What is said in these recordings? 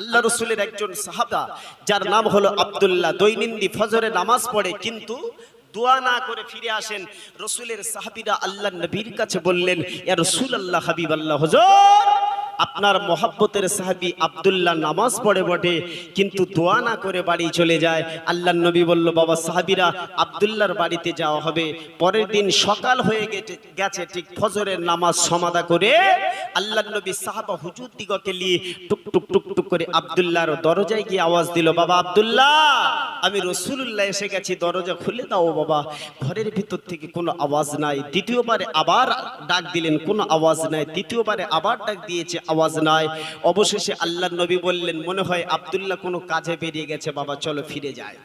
আল্লাহ রসুলের একজন সাহাবা, যার নাম হলো আবদুল্লাহ দৈনন্দি ফজরে নামাজ পড়ে, কিন্তু দোয়া না করে ফিরে আসেন। রসুলের সাহাবিরা আল্লাহ নবীর কাছে বললেন, ইয়া রসুল আল্লাহ হাবিব আল্লাহ হজর! আপনার মহাব্বতের সাহাবি আব্দুল্লাহ নামাজ পড়ে বটে, কিন্তু দোয়া না করে বাড়ি চলে যায়। আল্লাহ নবী বলল, বাবা সাহাবিরা, আব্দুল্লাহর বাড়িতে যাওয়া হবে। পরের দিন সকাল হয়ে গেছে গেছে ঠিক ফজরের নামাজ সমাদা করে আল্লাহ নবী সাহাবা হুজুর দিগকে নিয়ে টুক টুক টুক টুক করে আবদুল্লাহর দরজায় গিয়ে আওয়াজ দিল, বাবা আব্দুল্লাহ, আমি রসুল্লাহ এসে গেছি, দরজা খুলে দাও বাবা। ঘরের ভিতর থেকে কোনো আওয়াজ নাই। দ্বিতীয়বারে আবার ডাক দিলেন, কোনো আওয়াজ নাই। তৃতীয়বারে আবার ডাক দিয়েছে আওয়াজ নাই অবশেষে আল্লাহ নবী বললেন, মনে হয় আব্দুল্লাহ কোনো কাজে বেরিয়ে গেছে, বাবা, চলো ফিরে যায়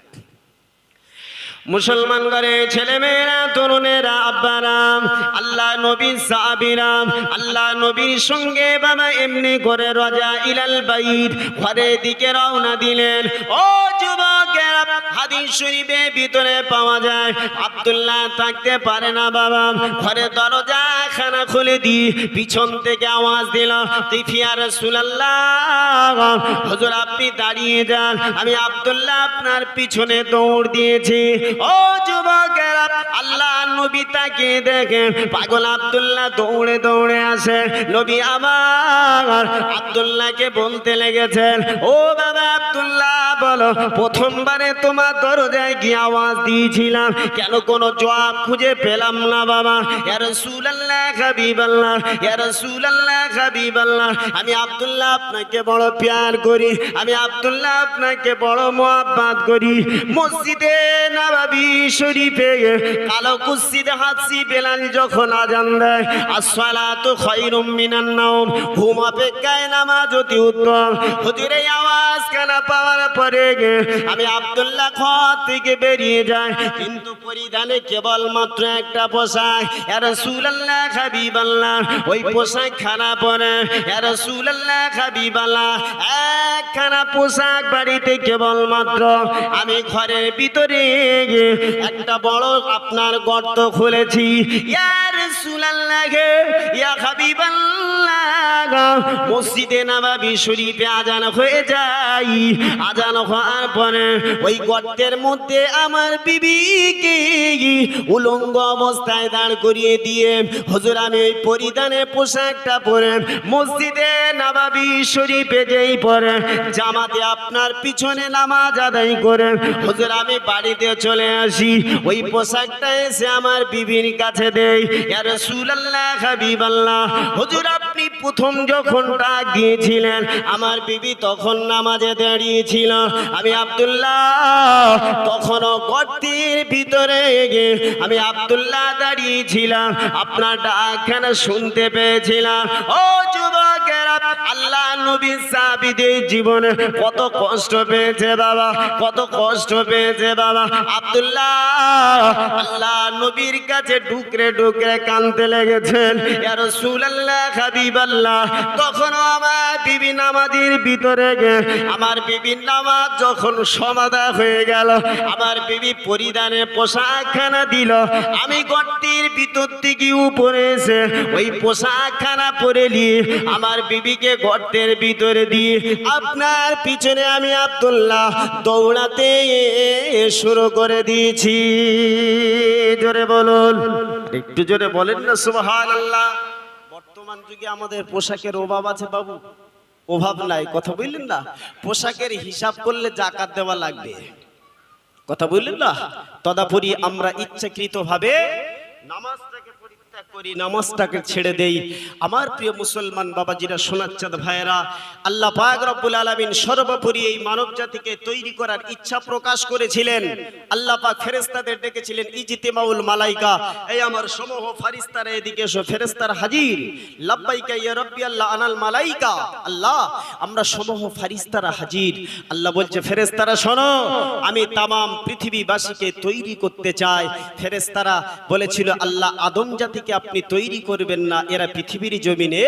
মুসলমান ঘরে ছেলে মেয়েরা তরুণেরা আব্বারাম আল্লাহ নবীর সাহাবিরাম আল্লাহ নবীর সঙ্গে বাবা এমনি করে রাজা ইলাল বাইর ঘরের দিকে রওনা দিলেন। ও যুবকেরা হাদিস শরীফে ভিতরে পাওয়া যায়। আব্দুল্লাহ থাকতে পারে না বাবা। ঘরে দরজা, খানা খুলে দি, পিছন থেকে আওয়াজ দিল তিফিয়া রাসূলুল্লাহ? হুজুর, আপনি দাঁড়িয়ে যান। আমি আব্দুল্লাহ আপনার পিছনে দৌড় দিয়েছি। ও যুবকেরা, আল্লাহ নবী তাকে দেখেন। পাগল আব্দুল্লাহ দৌড়ে দৌড়ে আসে। নবী আমার আব্দুল্লাহকে বলতে লেগেছেন, ও বাবা আব্দুল্লাহ বলো, প্রথমবারে তোমার দরজায় গিয়ে আওয়াজ দিয়েছিলাম। কেন কোনো জবাব খুঁজে পেলাম না বাবা। ইয়া রাসূলুল্লাহ, হাবিবাল্লাহ, ইয়া রাসূলুল্লাহ, হাবিবাল্লাহ। আমি আব্দুল্লাহ আপনাকে বড় প্যার করি, আমি আব্দুল্লাহ আপনাকে বড় মোহাব্বত করি। মসজিদে নববী শরীফে কালো কুসিদে হাসি বেলাল যখন আজান দেয়, আসসালাতু খায়রুম মিনান নাওম। ঘুম অপেক্ষায় নামাজ অতি উত্তম। হুজুরে আওয়াজ কানা পাওয়ার পরে আমি আব্দুল্লাহ ঘর থেকে বেরিয়ে যাই, কিন্তু পরিধানে কেবলমাত্র একটা পোশাক। ইয়া রাসূলুল্লাহ, হাবিবাল্লাহ। ওই পোশাক খানা পরে। ইয়া রাসূলুল্লাহ, হাবিবাল্লাহ। একখানা পোশাক বাড়িতে কেবলমাত্র আমি ঘরের ভিতরে একটা বড় আপনার গর্ত খুলেছি। ইয়া মসজিদে নববী শরীফে আজান হয়ে আজান হওয়ার পরে ওই গর্তের মধ্যে আমার বিবিকে উলঙ্গ অবস্থায় দাঁড় করিয়ে দিয়ে আমি ওই পরিধানে পোশাকটা পরে মসজিদে নবাবী শরীফে যেই পরে জামাতে আপনার পিছনে নামাজ আদায় করে হুজুর আমি বাড়িতে চলে আসি। ওই পোশাকটা এসে আমার বিবির কাছে দেই। আপনি প্রথম যখন ডাক দিয়েছিলেন, আমার বিবি তখন নামাজে দাঁড়িয়েছিল। আমি আব্দুল্লাহ, তখনও গর্তির ভিতরে আমি আব্দুল্লাহ দাঁড়িয়েছিলাম। আপনার ডাকখানা শুনতে পেয়েছিলাম? ও জীবনে কত কষ্ট পেয়েছে বাবা, কত কষ্ট পেয়েছে বাবা। আব্দুল্লাহ, আল্লাহ নবীর কাছে কানতে লেগেছেন। তখন আমার বিবি ভিতরে আমার নামাজ যখন সমাধা হয়ে গেল, আমার বিবি পরিধানে পোশাকখানা দিল। আমি গর্তের ভিতর থেকে উপরে এসে ওই পোশাকখানা পরে নিয়ে আমার বিবিকে গর্তের ভিতরে দিয়ে আপনার পিছনে আমি আব্দুল্লাহ দৌড়াতে শুরু করে দিয়েছি। জোরে বলুন। একটু জোরে বলেন না, সুবহানাল্লাহ। বর্তমান যুগে আমাদের পোশাকের অভাব আছে বাবু। অভাব নাই, কথা বললেন না? পোশাকের হিসাব করলে জাকাত দেওয়া লাগবে। কথা বললেন না? তদাপরি আমরা ইচ্ছাকৃত ভাবে নামাজটাকে পরিত্যাগ করি, নামাজটাকে ছেড়ে দেই। আমার প্রিয় মুসলমান বাবাজিরা, সোনাচ্চাঁদ ভাইয়েরা, আল্লাহ পাক রব্বুল আলামিন সর্বোপরি এই মানব জাতিকে তৈরি করার ইচ্ছা প্রকাশ করেছিলেন। আল্লাহ পাক ফেরেশতাদের ডেকেছিলেন, ইজতিমাউল মালাইকা। এই আমার সমূহ ফারিস্তারা এদিকে এসো, ফেরেশতার হাজির। লাব্বাইকা ইয়া রাব্বি আল্লাহ আনাল মালাইকা। আল্লাহ, আমরা সমূহ ফারিস্তারা হাজির। আল্লাহ বলছে, ফেরেশতারা শোনো, আমি তামাম পৃথিবীবাসীকে তৈরি করতে চাই। ফেরেশতারা বলেছিল, আল্লাহ আদম জাতিকে আপনি তৈরি করবেন না, এরা পৃথিবীর জমিনে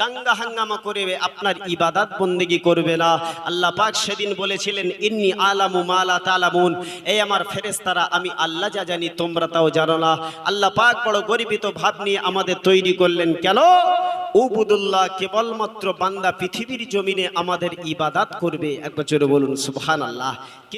দাঙ্গা হাঙ্গামা করে আপনার ইবাদাত বন্দেগি করবে না। আল্লাহ পাক সেদিন বলেছিলেন, ইন্নি আলামু মালা তালামুন। এই আমার ফেরেস্তারা আমি আল্লাহ যা জানি, তোমরা তাও জানো না। আল্লাহ পাক বড় গর্বিত ভাব নিয়ে আমাদের তৈরি করলেন কেন? উবুদুল্লাহ কেবলমাত্র বান্দা পৃথিবীর জমিনে আমাদের ইবাদাত করবে। একবার জোরে বলুন, সুবহানাল্লাহ।